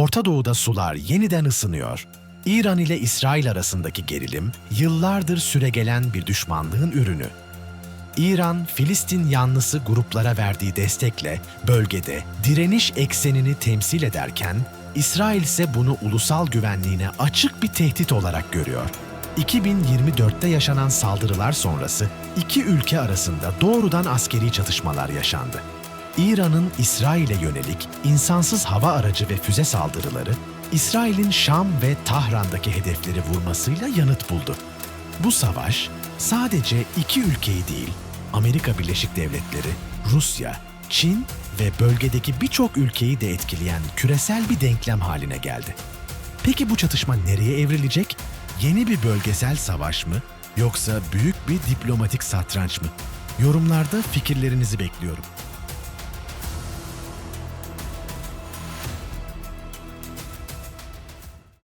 Orta Doğu'da sular yeniden ısınıyor. İran ile İsrail arasındaki gerilim yıllardır süregelen bir düşmanlığın ürünü. İran, Filistin yanlısı gruplara verdiği destekle bölgede direniş eksenini temsil ederken, İsrail ise bunu ulusal güvenliğine açık bir tehdit olarak görüyor. 2024'te yaşanan saldırılar sonrası iki ülke arasında doğrudan askeri çatışmalar yaşandı. İran'ın İsrail'e yönelik insansız hava aracı ve füze saldırıları, İsrail'in Şam ve Tahran'daki hedefleri vurmasıyla yanıt buldu. Bu savaş sadece iki ülkeyi değil, Amerika Birleşik Devletleri, Rusya, Çin ve bölgedeki birçok ülkeyi de etkileyen küresel bir denklem haline geldi. Peki bu çatışma nereye evrilecek? Yeni bir bölgesel savaş mı yoksa büyük bir diplomatik satranç mı? Yorumlarda fikirlerinizi bekliyorum.